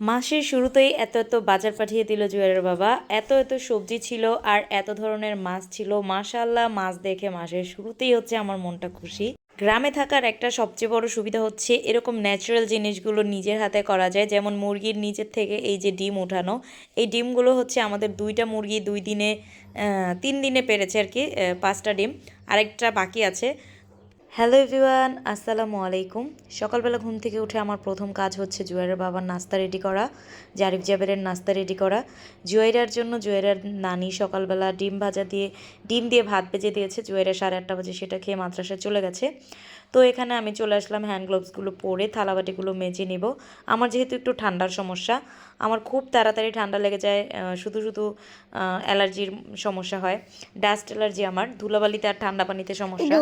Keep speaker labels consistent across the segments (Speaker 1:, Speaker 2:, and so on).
Speaker 1: মাসের শুরুতেই এত এত বাজার পাঠিয়ে দিল জুয়েলের বাবা। এত এত সবজি ছিল আর এত ধরনের মাছ ছিল। মাশাল্লাহ মাছ দেখে মাসের শুরুতেই হচ্ছে আমার মনটা খুশি। গ্রামে থাকার একটা সবচেয়ে বড় সুবিধা হচ্ছে এরকম ন্যাচারাল জিনিসগুলো নিজের হাতে করা যায়। যেমন মুরগির নিচের থেকে এই যে ডিম উঠানো এই ডিমগুলো হচ্ছে আমাদের দুইটা মুরগি দুই দিনে তিন দিনে পেরেছে আর কি পাঁচটা ডিম। আরেকটা বাকি আছে। হ্যালো এভরিওয়ান আসসালামু আলাইকুম। সকালবেলা ঘুম থেকে উঠে আমার প্রথম কাজ হচ্ছে জুয়ারের বাবার নাস্তা রেডি করা জারিফ জাবেরের নাস্তা রেডি করা। জুয়েরার জন্য জুয়েরার নানি সকালবেলা ডিম ভাজা দিয়ে ডিম দিয়ে ভাত ভেজে দিয়েছে জুয়েরা সাড়ে আটটা বাজে সেটা খেয়ে মাদ্রাসায় চলে গেছে। তো এখানে আমি চলে আসলাম হ্যান্ড গ্লোভসগুলো পরে থালাবাটিগুলো মেজে নিব। আমার যেহেতু একটু ঠান্ডার সমস্যা আমার খুব তাড়াতাড়ি ঠান্ডা লেগে যায় শুধু শুধু অ্যালার্জির সমস্যা হয়। ডাস্ট অ্যালার্জি আমার ধুলাবালিতে আর ঠান্ডা পানিতে সমস্যা।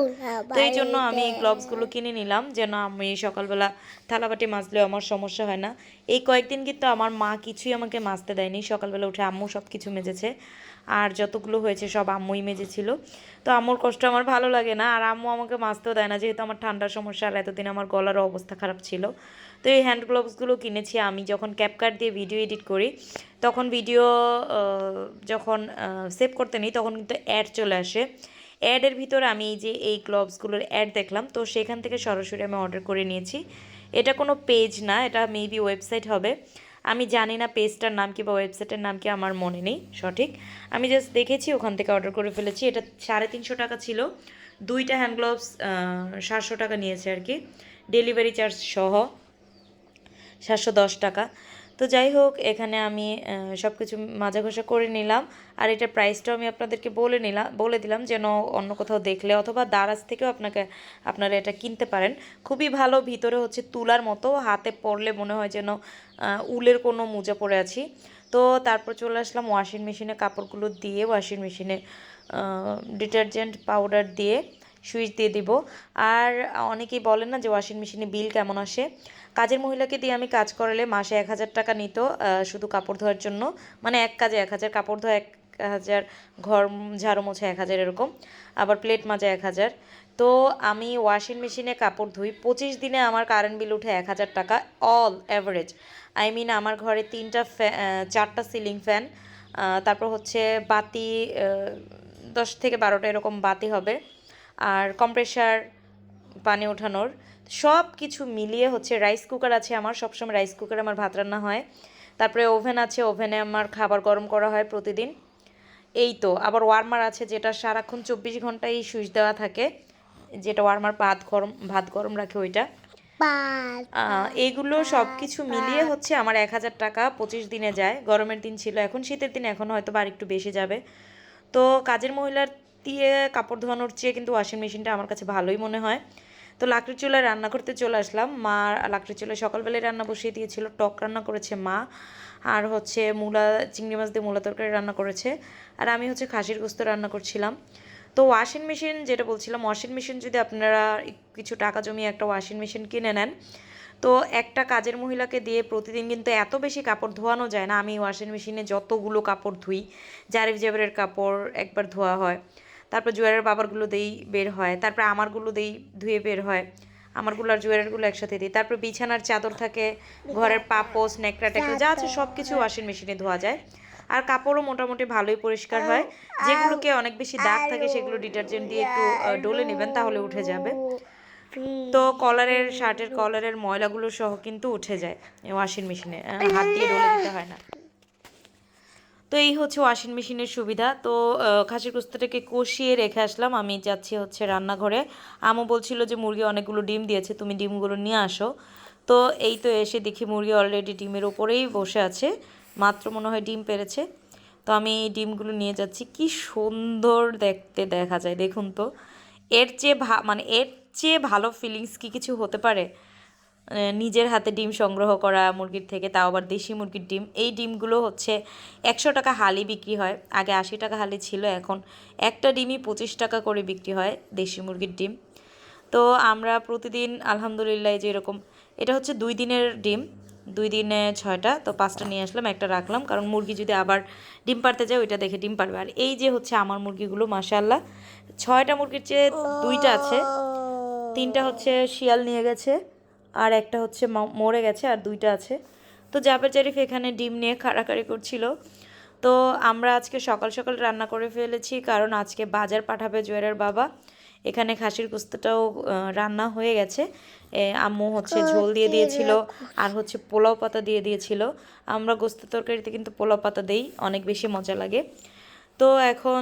Speaker 1: তো এই জন্য আমি এই গ্লোভসগুলো কিনে নিলাম যেন আমি সকালবেলা থালাবাটি মাজলেও আমার সমস্যা হয় না। এই কয়েকদিন কিন্তু আমার মা কিছুই আমাকে মাজতে দেয়নি। সকালবেলা উঠে আম্মু সব কিছু মেজেছে আর যতগুলো হয়েছে সব আম্মুই মেজেছিল। তো আম্মুর কষ্ট আমার ভালো লাগে না আর আম্মু আমাকে মাজতেও দেয় না যেহেতু আমার ঠান্ডার সমস্যা আর এতদিন আমার গলারও অবস্থা খারাপ ছিল। তো এই হ্যান্ড গ্লোভসগুলো কিনেছি আমি যখন ক্যাপকাট দিয়ে ভিডিও এডিট করি তখন ভিডিও যখন সেভ করতে নিই তখন কিন্তু অ্যাড চলে আসে। অ্যাডের ভিতরে আমি এই যে এই গ্লোভসগুলোর অ্যাড দেখলাম, তো সেখান থেকে সরাসরি আমি অর্ডার করে নিয়েছি। এটা কোনো পেজ না, এটা মেবি ওয়েবসাইট হবে। আমি জানি না পেজটার নাম কি বা ওয়েবসাইটের নাম কি, আমার মনে নেই সঠিক। আমি জাস্ট দেখেছি, ওখান থেকে অর্ডার করে ফেলেছি। এটা সাড়ে তিনশো টাকা ছিল। দুইটা হ্যান্ড গ্লোভস সাতশো টাকা নিয়েছে আর কি। ডেলিভারি চার্জ সহ সাতশো দশ টাকা। তো যাই হোক, এখানে আমি সব কিছু মাজা ঘষা করে নিলাম। আর এটা প্রাইসটাও আমি আপনাদেরকে বলে নিলাম বলে দিলাম যেন অন্য কোথাও দেখলে অথবা দারাজ থেকেও আপনাকে, আপনারা এটা কিনতে পারেন। খুবই ভালো, ভিতরে হচ্ছে তুলার মতো, হাতে পরলে মনে হয় যেন উলের কোনো মোজা পরে আছি। তো তারপর চলে আসলাম ওয়াশিং মেশিনে কাপড়গুলো দিয়ে ওয়াশিং মেশিনে ডিটারজেন্ট পাউডার দিয়ে। সুইচ দিয়ে দিব। আর অনেকেই বলেন না যে ওয়াশিং মেশিনে বিল কেমন আসে। কাজের মহিলাকে দিয়ে আমি কাজ করালে মাসে এক হাজার টাকা নিত শুধু কাপড় ধোয়ার জন্য। মানে এক কাজে এক হাজার, কাপড় ধোয়া এক হাজার, ঘর ঝাড়ু মোছা এক হাজার এরকম। আবার প্লেট মাজা এক হাজার। তো আমি ওয়াশিং মেশিনে কাপড় ধুই, পঁচিশ দিনে আমার কারেন্ট বিল উঠে এক হাজার টাকা অল অ্যাভারেজ আই মিন আমার ঘরে তিনটা চারটা সিলিং ফ্যান তারপর হচ্ছে বাতি দশ থেকে বারোটা এরকম বাতি হবে। আর কম্প্রেসার পানি ওঠানোর। সব কিছু মিলিয়ে হচ্ছে রাইস কুকার আছে আমার সবসময় রাইস কুকারে আমার ভাত রান্না হয়। তারপরে ওভেন আছে ওভেনে আমার খাবার গরম করা হয় প্রতিদিন। এই তো আবার ওয়ার্মার আছে যেটা সারাক্ষণ চব্বিশ ঘন্টাই সুইচ দেওয়া থাকে যেটা ওয়ার্মার ভাত গরম ভাত গরম রাখে ওইটা। এইগুলো সব কিছু মিলিয়ে হচ্ছে আমার এক হাজার টাকা পঁচিশ দিনে যায়। গরমের দিন ছিল এখন শীতের দিন এখন হয়তো বা আরেকটু বেশি যাবে। তো কাজের মহিলার দিয়ে কাপড় ধোয়ানোর চেয়ে কিন্তু ওয়াশিং মেশিনটা আমার কাছে ভালোই মনে হয়। তো লাকড়ির চুলায় রান্না করতে চলে আসলাম। মা লাকড়ির চুলায় সকালবেলায় রান্না বসিয়ে দিয়েছিল, টক রান্না করেছে মা, আর হচ্ছে মূলা, চিংড়ি মাছ দিয়ে মূলা তরকারি রান্না করেছে, আর আমি হচ্ছে খাসির গোস্ত রান্না করছিলাম। তো ওয়াশিং মেশিন যেটা বলছিলাম ওয়াশিং মেশিন যদি আপনারা কিছু টাকা জমিয়ে একটা ওয়াশিং মেশিন কিনে নেন, তো একটা কাজের মহিলাকে দিয়ে প্রতিদিন কিন্তু এত বেশি কাপড় ধোয়ানো যায় না। আমি ওয়াশিং মেশিনে যতগুলো কাপড় ধুই, জারিফ জাবেরের কাপড় একবার ধোয়া হয়। তারপর জুয়ারের বাবারগুলো দেই বের হয় তারপর আমারগুলো দেই ধুয়ে বের হয় আমারগুলো আর জুয়ারেরগুলো একসাথে দিই। তারপর বিছানার চাদর থাকে ঘরের পাপোস নেকড়া টেকড়া যা আছে সব কিছু ওয়াশিং মেশিনে ধোয়া যায়। আর কাপড়ও মোটামুটি ভালোই পরিষ্কার হয়। যেগুলোকে অনেক বেশি দাগ থাকে সেগুলো ডিটারজেন্ট দিয়ে একটু ডলে নেবেন তাহলে উঠে যাবে। তো কলারের শার্টের কলারের ময়লাগুলো সহ কিন্তু উঠে যায় ওয়াশিং মেশিনে হাত দিয়ে ডলে দিতে হয় না। তো এই হচ্ছে ওয়াশিং মেশিনের সুবিধা। তো খাসির কুস্তাটাকে কষিয়ে রেখে আসলাম। আমি যাচ্ছি হচ্ছে রান্নাঘরে। আমু বলছিল যে, মুরগি অনেকগুলো ডিম দিয়েছে, তুমি ডিমগুলো নিয়ে আসো। তো এই তো এসে দেখি মুরগি অলরেডি ডিমের ওপরেই বসে আছে। মাত্র মনে হয় ডিম পেরেছে। তো আমি এই ডিমগুলো নিয়ে যাচ্ছি। কি সুন্দর দেখতে দেখা যায়, দেখুন তো। এর চেয়ে ভা মানে এর চেয়ে ভালো ফিলিংস কি কিছু হতে পারে? নিজের হাতে ডিম সংগ্রহ করা মুরগির থেকে, তাও আবার দেশি মুরগির ডিম। এই ডিমগুলো হচ্ছে একশো টাকা হালি বিক্রি হয়, আগে আশি টাকা হালি ছিল, এখন একটা ডিমই পঁচিশ টাকা করে বিক্রি হয় দেশি মুরগির ডিম। তো আমরা প্রতিদিন আলহামদুলিল্লাহ যে এরকম, এটা হচ্ছে দুই দিনের ডিম, দুই দিনে ছয়টা, তো পাঁচটা নিয়ে আসলাম, একটা রাখলাম, কারণ মুরগি যদি আবার ডিম পারতে যায়, ওইটা দেখে ডিম পারবে আর এই যে হচ্ছে আমার মুরগিগুলো মাশাল্লাহ ছয়টা মুরগির চেয়ে দুইটা আছে, তিনটা হচ্ছে শিয়াল নিয়ে গেছে আর একটা হচ্ছে মরে গেছে আর দুইটা আছে। তো জাবের জারিফ এখানে ডিম নিয়ে খাড়াখাড়ি করছিল। তো আমরা আজকে সকাল সকাল রান্না করে ফেলেছি কারণ আজকে বাজার পাঠাবে জুয়েলের বাবা। এখানে খাসির কুস্তাটাও রান্না হয়ে গেছে। আম্মু হচ্ছে ঝোল দিয়ে দিয়েছিল আর হচ্ছে পোলাও পাতা দিয়ে দিয়েছিল। আমরা গোস্ত তরকারিতে কিন্তু পোলাও পাতা দেই অনেক বেশি মজা লাগে। তো এখন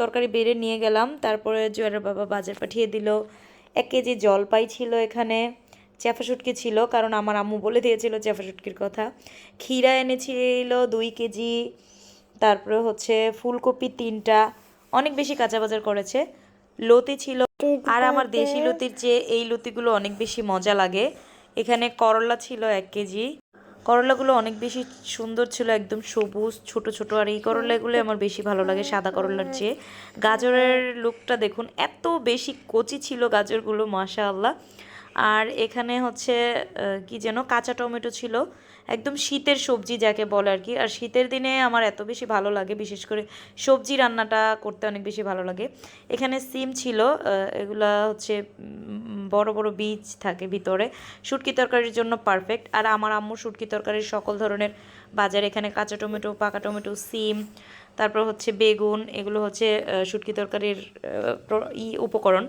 Speaker 1: তরকারি বেড়ে নিয়ে গেলাম তারপরে জুয়েলের বাবা বাজার পাঠিয়ে দিল। এক কেজি জলপাই ছিল এখানে। চ্যাফা শুটকি ছিল, কারণ আমার আম্মু বলে দিয়েছিল চ্যাফা শুটকির কথা। ক্ষীরা এনেছিল দুই কেজি, তারপরে হচ্ছে ফুলকপি তিনটা, অনেক বেশি কাঁচা বাজার করেছে। লতি ছিল, আর আমার দেশি লতির চেয়ে এই লতিগুলো অনেক বেশি মজা লাগে। এখানে করলা ছিল এক কেজি। করলাগুলো অনেক বেশি সুন্দর ছিল, একদম সবুজ, ছোট ছোট, আর এই করলাগুলো আমার বেশি ভালো লাগে সাদা করলার চেয়ে। গাজরের লুকটা দেখুন, এত বেশি কচি ছিল গাজরগুলো, মাশাআল্লাহ। আর এখানে হচ্ছে কি যেন কাঁচা টমেটো ছিল। একদম শীতের সবজি যাকে বলে আর কি। আর শীতের দিনে আমার এত বেশি ভালো লাগে, বিশেষ করে সবজি রান্নাটা করতে অনেক বেশি ভালো লাগে। এখানে সিম ছিল এগুলা হচ্ছে বড় বড় বীজ থাকে ভিতরে। শুটকি তরকারির জন্য পারফেক্ট আর আমার আম্মু শুটকি তরকারির সকল ধরনের বাজার এখানে কাঁচা টমেটো, পাকা টমেটো, সিম, তারপর হচ্ছে বেগুন, এগুলো হচ্ছে শুটকি তরকারির ই উপকরণ।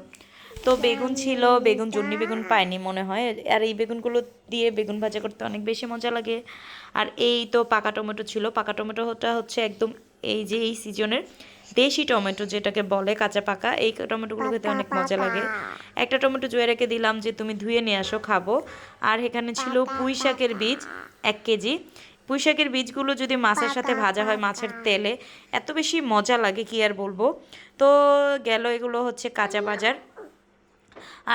Speaker 1: তো বেগুন ছিল বেগুন জন্নি বেগুন পাইনি মনে হয়। আর এই বেগুনগুলো দিয়ে বেগুন ভাজা করতে অনেক বেশি মজা লাগে। আর এই তো পাকা টমেটো ছিল। পাকা টমেটোটা হচ্ছে একদম এই যে এই সিজনের দেশি টমেটো যেটাকে বলে কাঁচা পাকা এই টমেটোগুলো খেতে অনেক মজা লাগে। একটা টমেটো জুয়ে রেখে দিলাম যে তুমি ধুয়ে নিয়ে আসো খাব। আর এখানে ছিল পুঁই শাকের বীজ এক কেজি। পুঁই শাকের বীজগুলো যদি মাছের সাথে ভাজা হয় মাছের তেলে এত বেশি মজা লাগে কি আর বলব? তো গেল এগুলো হচ্ছে কাঁচা বাজার।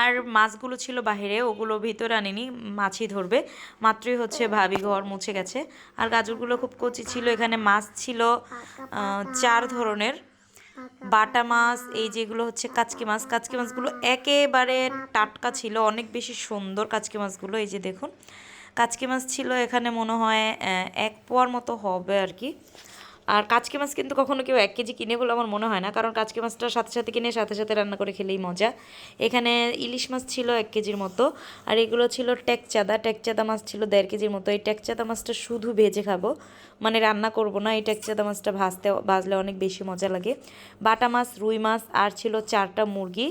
Speaker 1: আর মাছগুলো ছিল বাহিরে ওগুলো ভিতরে আনিনি মাছই ধরবে। মাত্রই হচ্ছে ভাবি ঘর মুছে গেছে। আর গাজরগুলো খুব কচি ছিল এখানে মাছ ছিল চার ধরনের। বাটা মাছ এই যেগুলো হচ্ছে কাচকি মাছ কাচকি মাছগুলো একেবারে টাটকা ছিল অনেক বেশি সুন্দর কাচকি মাছগুলো এই যে দেখুন। কাচকি মাছ ছিল এখানে মনে হয় এক পোয়ার মতো হবে আর কি। আর কাচকি মাছ কিন্তু কখনো কেউ এক কেজি কিনে বলে আমার মনে হয় না। কারণ কাচকি মাছটা সাথে সাথে কিনে সাথে সাথে রান্না করে খেলেই মজা। এখানে ইলিশ মাছ ছিল এক কেজির মতো। আর এগুলো ছিল টেকচাদা। টেকচাদা মাছ ছিল দেড় কেজির মতো। এই টেকচাদা মাছটা শুধু ভেজে খাব। মানে রান্না করব না। এই টেকচাদা মাছটা ভাজতে, ভাজলে অনেক বেশি মজা লাগে। বাটা মাছ, রুই মাছ আর ছিল চারটা মুরগি।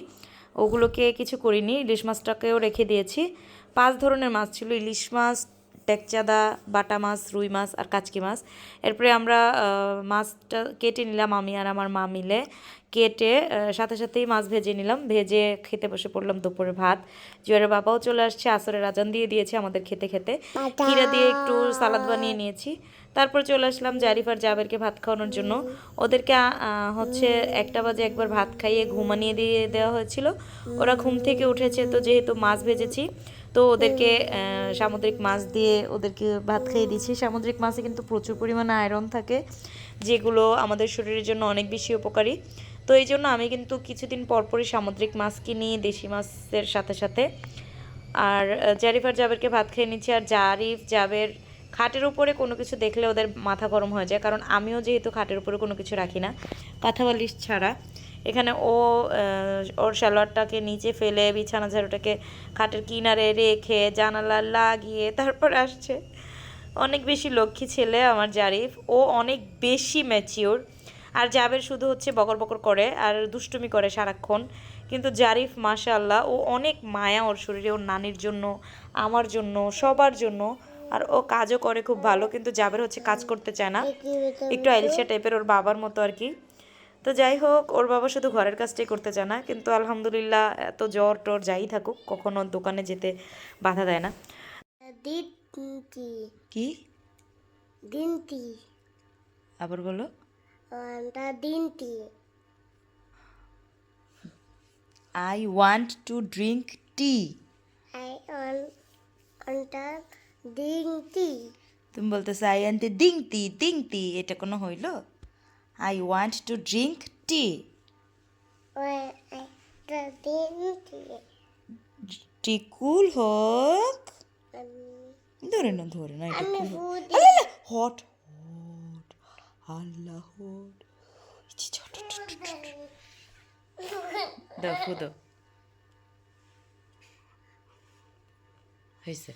Speaker 1: ওগুলোকে কিছু করিনি। ইলিশ মাছটাকেও রেখে দিয়েছি। পাঁচ ধরনের মাছ ছিল। ইলিশ মাছ টেকচাদা বাটা মাছ রুই মাছ আর কাচকি মাছ। এরপরে আমরা মাছটা কেটে নিলাম আমি আর আমার মা মিলে। কেটে সাথে সাথেই মাছ ভেজে নিলাম। ভেজে খেতে বসে পড়লাম দুপুরে ভাত। জুয়ারের বাবাও চলে আসছে আসরের আজান দিয়ে দিয়েছে আমাদের খেতে খেতে। ক্ষীরা দিয়ে একটু সালাদ বানিয়ে নিয়েছি। তারপর চলে আসলাম জারিফ আর জাবেরকে ভাত খাওয়ানোর জন্য। ওদেরকে হচ্ছে একটা বাজে একবার ভাত খাইয়ে ঘুমানিয়ে দিয়ে দেওয়া হয়েছিল। ওরা ঘুম থেকে উঠেছে তো যেহেতু মাছ ভেজেছি তো ওদেরকে সামুদ্রিক মাছ দিয়ে ওদেরকে ভাত খাইয়ে দিয়েছি সামুদ্রিক মাছে কিন্তু প্রচুর পরিমাণে আয়রন থাকে, যেগুলো আমাদের শরীরের জন্য অনেক বেশি উপকারী। তো এই জন্য আমি কিন্তু কিছুদিন পরপরই সামুদ্রিক মাছ কিনি, দেশি মাছের সাথে সাথে। আর জারিফ আর জাবেরকে ভাত খেয়ে নিচ্ছি। আর জারিফ, জাবের খাটের উপরে কোনো কিছু দেখলে ওদের মাথা গরম হয়ে যায়, কারণ আমিও যেহেতু খাটের উপরে কোনো কিছু রাখি না কাঁথা বালিশ ছাড়া। এখানে ও ওর সালোয়ারটাকে নিচে ফেলে, বিছানা ঝাড়ুটাকে খাটের কিনারে রেখে জানালা লাগিয়ে তারপর আসছে। অনেক বেশি লক্ষ্মী ছেলে আমার জারিফ। ও অনেক বেশি ম্যাচিওর আর জাবের শুধু হচ্ছে বকর বকর করে আর দুষ্টুমি করে সারাক্ষণ। কিন্তু জারিফ, মাশাআল্লাহ, ও অনেক মায়া ওর শরীরে, ওর নানির জন্য, আমার জন্য, সবার জন্য। আর ও কাজও করে খুব ভালো, কিন্তু জাবের হচ্ছে কাজ করতে চায় না। একটু আইলিশা টাইপের ওর বাবার মতো আর কি। তো যাই হোক ওর বাবা শুধু ঘরের কাজটাই করতে চায় না কিন্তু আলহামদুলিল্লাহ এত জ্বর টর যাই থাকুক কখনো দোকানে যেতে বাধা দেয় না। কি?
Speaker 2: দিনটি।
Speaker 1: আবার বলো।
Speaker 2: দিনটি।
Speaker 1: I want to drink tea
Speaker 2: I on অনটা দিনটি
Speaker 1: তুমি বলতেছো I want drink tea drink tea এটা কোনো হইল? I want to drink tea
Speaker 2: ওই
Speaker 1: টি কুল হোক ধরে না ধরে না এটা হট হট আল্লাহ হট দাও ফুদো হয়েছে